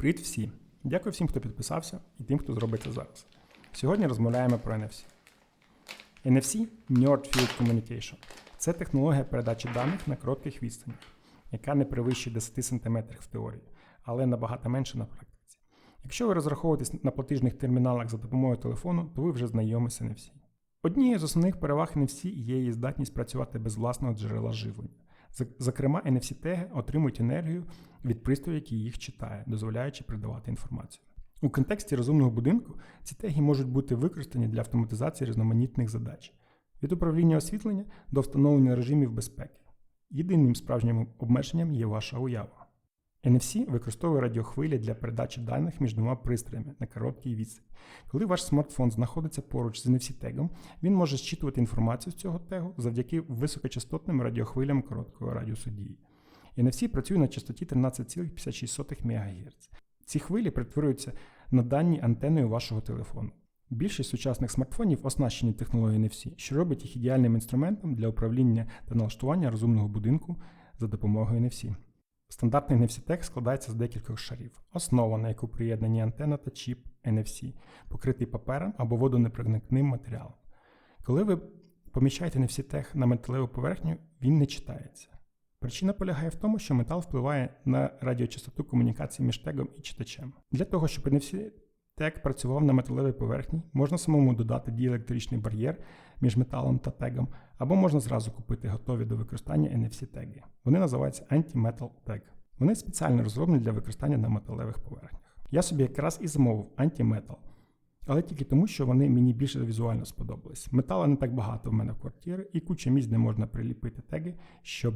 Привіт всім! Дякую всім, хто підписався, і тим, хто зробить це зараз. Сьогодні розмовляємо про NFC. NFC Near Field Communication це технологія передачі даних на коротких відстанях, яка не перевищує 10 см в теорії, але набагато менше на практиці. Якщо ви розраховуєтесь на платіжних терміналах за допомогою телефону, то ви вже знайомі з NFC. Однією з основних переваг NFC є її здатність працювати без власного джерела живлення. Зокрема, NFC-теги отримують енергію від пристрою, який їх читає, дозволяючи передавати інформацію. У контексті розумного будинку ці теги можуть бути використані для автоматизації різноманітних задач від управління освітлення до встановлення режимів безпеки. Єдиним справжнім обмеженням є ваша уява. NFC використовує радіохвилі для передачі даних між двома пристроями на короткій відстані. Коли ваш смартфон знаходиться поруч з NFC-тегом, він може зчитувати інформацію з цього тегу завдяки високочастотним радіохвилям короткого радіусу дії. NFC працює на частоті 13,56 МГц. Ці хвилі перетворюються на дані антеною вашого телефону. Більшість сучасних смартфонів оснащені технологією NFC, що робить їх ідеальним інструментом для управління та налаштування розумного будинку за допомогою NFC. Стандартний NFC-тег складається з декількох шарів. Основа, на яку приєднані антенна та чіп NFC, покритий папером або водонепроникним матеріалом. Коли ви поміщаєте NFC-тег на металеву поверхню, він не читається. Причина полягає в тому, що метал впливає на радіочастоту комунікації між тегом і читачем. Для того, щоб NFC тег працював на металевій поверхні, можна самому додати діелектричний бар'єр між металом та тегом, або можна зразу купити готові до використання NFC-теги. Вони називаються Anti-Metal Tag. Вони спеціально розроблені для використання на металевих поверхнях. Я собі якраз і замовив Anti-Metal, але тільки тому, що вони мені більше візуально сподобались. Металу не так багато в мене в квартирі, і куча місць, де можна приліпити теги, щоб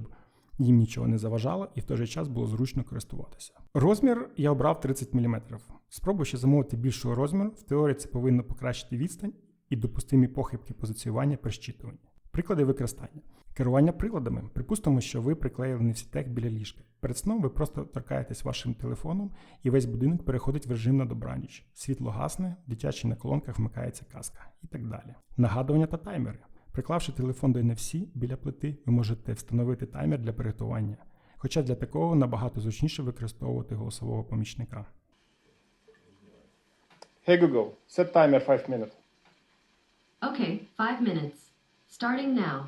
їм нічого не заважало і в той же час було зручно користуватися. Розмір я обрав 30 мм. Спробую ще замовити більшого розміру. В теорії це повинно покращити відстань і допустимі похибки позиціювання при щитуванні. Приклади використання. Керування приладами. Припустимо, що ви приклеїли невсітех біля ліжка. Перед сном ви просто торкаєтесь вашим телефоном, і весь будинок переходить в режим на добраніч. Світло гасне, в дитячій на колонках вмикається казка і так далі. Нагадування та таймери. Приклавши телефон до NFC біля плити, ви можете встановити таймер для приготування. Хоча для такого набагато зручніше використовувати голосового помічника. Hey Google, set timer 5 minutes. Okay, five minutes. Starting now.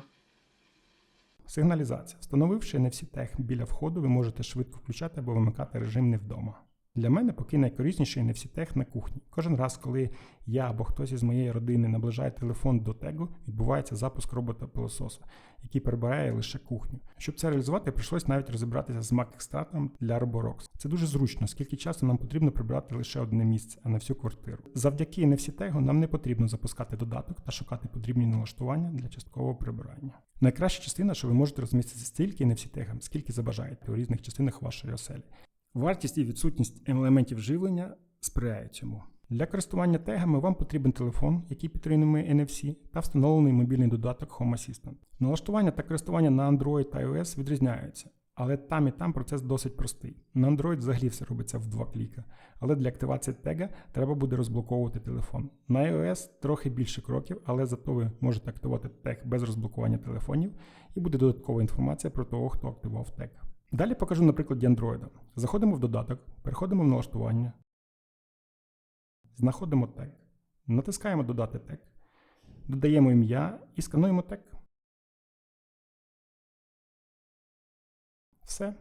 Сигналізація. Встановивши NFC тег біля входу, ви можете швидко включати або вимикати режим не вдома. Для мене поки найкорисніший NFC тег на кухні. Кожен раз, коли я або хтось із моєї родини наближає телефон до тегу, відбувається запуск робота пилососа, який прибирає лише кухню. Щоб це реалізувати, прийшлось навіть розібратися з Mac екстратом для Roborox. Це дуже зручно, скільки часу нам потрібно прибирати лише одне місце, а не всю квартиру. Завдяки NFC тегу нам не потрібно запускати додаток та шукати потрібні налаштування для часткового прибирання. Найкраща частина, що ви можете розмістити стільки NFC тегам, скільки забажаєте у різних частинах вашої оселі. Вартість і відсутність елементів живлення сприяє цьому. Для користування тегами вам потрібен телефон, який підтримує NFC, та встановлений мобільний додаток Home Assistant. Налаштування та користування на Android та iOS відрізняються, але там і там процес досить простий. На Android взагалі все робиться в два кліка, але для активації тега треба буде розблоковувати телефон. На iOS трохи більше кроків, але зато ви можете активувати тег без розблокування телефонів і буде додаткова інформація про того, хто активував тег. Далі покажу на прикладі Android. Заходимо в додаток, переходимо в налаштування, знаходимо тег, натискаємо Додати тег, додаємо ім'я і скануємо тег. Все.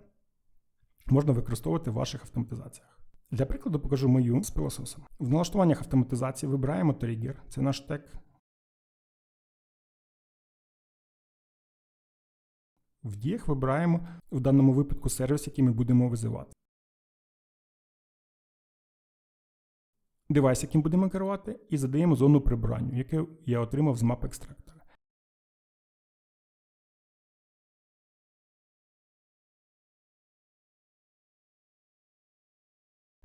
Можна використовувати в ваших автоматизаціях. Для прикладу покажу мою з пилососом. В налаштуваннях автоматизації вибираємо тригер, це наш тег. В діях вибираємо в даному випадку сервіс, який ми будемо визивати. Девайс, яким будемо керувати, і задаємо зону прибирання, яку я отримав з мап екстрактора.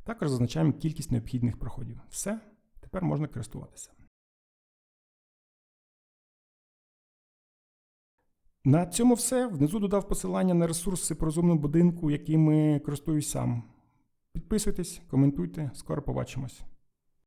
Також зазначаємо кількість необхідних проходів. Все, тепер можна користуватися. На цьому все. Внизу додав посилання на ресурси по розумному будинку, якими користуюсь сам. Підписуйтесь, коментуйте, скоро побачимось.